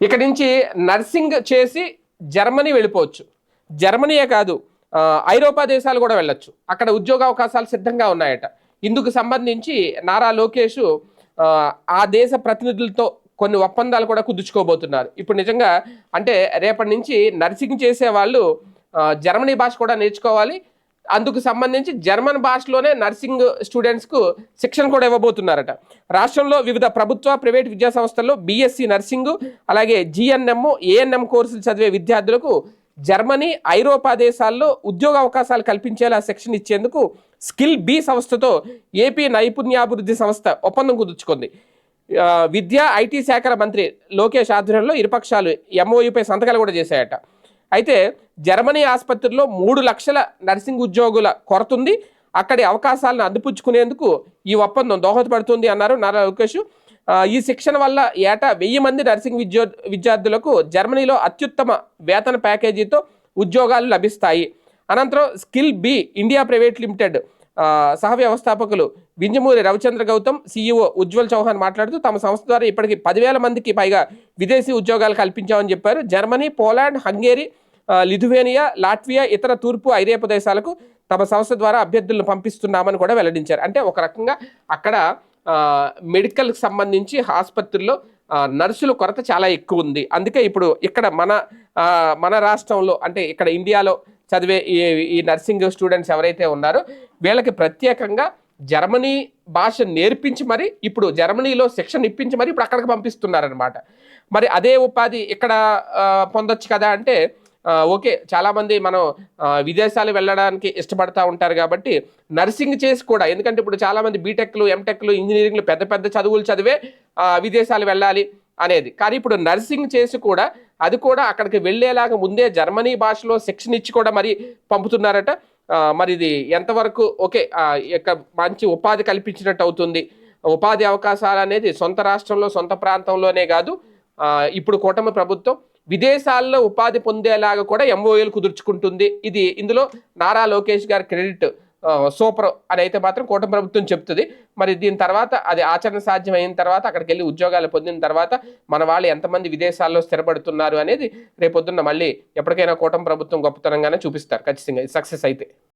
ఇక్కడి నుంచి నర్సింగ్ చేసి జర్మనీ వెళ్ళిపోవచ్చు. జర్మనీయే కాదు ఐరోపా దేశాలు కూడా వెళ్ళొచ్చు. అక్కడ ఉద్యోగ అవకాశాలు సిద్ధంగా ఉన్నాయట. ఇందుకు సంబంధించి నారా లోకేష్ ఆ, దేశ ప్రతినిధులతో కొన్ని ఒప్పందాలు కూడా కుదుర్చుకోబోతున్నారు. ఇప్పుడు నిజంగా అంటే రేపటి నుంచి నర్సింగ్ చేసే వాళ్ళు జర్మనీ భాష కూడా నేర్చుకోవాలి అందుకు సంబంధించి జర్మన్ భాషలోనే నర్సింగ్ స్టూడెంట్స్కు శిక్షణ కూడా ఇవ్వబోతున్నారట. రాష్ట్రంలో వివిధ ప్రభుత్వ ప్రైవేట్ విద్యా సంస్థల్లో బీఎస్సీ నర్సింగ్ అలాగే జిఎన్ఎం ఏఎన్ఎం కోర్సులు చదివే విద్యార్థులకు జర్మనీ ఐరోపా దేశాల్లో ఉద్యోగ అవకాశాలు కల్పించేలా శిక్షణ ఇచ్చేందుకు స్కిల్ బి సంస్థతో ఏపీ నైపుణ్యాభివృద్ధి సంస్థ ఒప్పందం కుదుర్చుకుంది. విద్యా ఐటీ శాఖల మంత్రి లోకేష్ ఆధ్వర్యంలో ఇరుపక్షాలు ఎంఓయూపై సంతకాలు కూడా చేశాయట. అయితే జర్మనీ ఆసుపత్రిలో మూడు లక్షల నర్సింగ్ ఉద్యోగుల కొరత ఉంది. అక్కడి అవకాశాలను అందిపుచ్చుకునేందుకు ఈ ఒప్పందం దోహదపడుతుంది అన్నారు నారా లోకేష్. ఈ శిక్షణ వల్ల ఏటా వెయ్యి మంది నర్సింగ్ విద్యో విద్యార్థులకు జర్మనీలో అత్యుత్తమ వేతన ప్యాకేజీతో ఉద్యోగాలు లభిస్తాయి. అనంతరం skill B India private limited సహ వ్యవస్థాపకులు వింజమూరి రవిచంద్ర గౌతమ్ సీఈఓ ఉజ్వల్ చౌహాన్ మాట్లాడుతూ తమ సంస్థ ద్వారా ఇప్పటికి పదివేల మందికి పైగా విదేశీ ఉద్యోగాలు కల్పించామని చెప్పారు. Germany Poland Hungary Lithuania Latvia ఇతర తూర్పు ఐరోపా దేశాలకు తమ సంస్థ ద్వారా అభ్యర్థులను పంపిస్తున్నామని కూడా వెల్లడించారు. అంటే ఒక రకంగా అక్కడ మెడికల్కి సంబంధించి ఆసుపత్రుల్లో నర్సుల కొరత చాలా ఎక్కువ ఉంది. అందుకే ఇప్పుడు ఇక్కడ మన మన రాష్ట్రంలో అంటే ఇక్కడ ఇండియాలో చదివే ఈ ఈ నర్సింగ్ స్టూడెంట్స్ ఎవరైతే ఉన్నారో వీళ్ళకి ప్రత్యేకంగా జర్మనీ భాష నేర్పించి మరి ఇప్పుడు జర్మనీలో శిక్షణ ఇప్పించి మరి ఇప్పుడు అక్కడికి పంపిస్తున్నారనమాట మరి అదే ఉపాధి ఇక్కడ పొందొచ్చు కదా అంటే ఓకే చాలామంది మనం విదేశాలు వెళ్ళడానికి ఇష్టపడతా ఉంటారు కాబట్టి నర్సింగ్ చేసి కూడా ఎందుకంటే ఇప్పుడు చాలామంది బీటెక్లు ఎంటెక్లు ఇంజనీరింగ్లు పెద్ద పెద్ద చదువులు చదివే విదేశాలు వెళ్ళాలి అనేది. కానీ ఇప్పుడు నర్సింగ్ చేసి కూడా అది కూడా అక్కడికి వెళ్ళేలాగా ముందే జర్మనీ భాషలో శిక్షణ ఇచ్చి కూడా మరి పంపుతున్నారట. మరి ఇది ఎంతవరకు ఓకే యొక్క మంచి ఉపాధి కల్పించినట్టు అవుతుంది. ఉపాధి అవకాశాలు అనేది సొంత రాష్ట్రంలో సొంత ప్రాంతంలోనే కాదు. ఇప్పుడు కూటమి ప్రభుత్వం విదేశాల్లో ఉపాధి పొందేలాగా కూడా ఎంఓఏలు కుదుర్చుకుంటుంది. ఇది ఇందులో నారా లోకేష్ గారి క్రెడిట్ సూపర్ అని అయితే మాత్రం కూటమి ప్రభుత్వం చెప్తుంది. మరి దీని తర్వాత అది ఆచరణ సాధ్యం అయిన తర్వాత అక్కడికి వెళ్ళి ఉద్యోగాలు పొందిన తర్వాత మన వాళ్ళు ఎంతమంది విదేశాల్లో స్థిరపడుతున్నారు అనేది రేపొద్దున్న మళ్ళీ ఎప్పటికైనా కూటమి ప్రభుత్వం గొప్పతనంగానే చూపిస్తారు. ఖచ్చితంగా సక్సెస్ అయితే.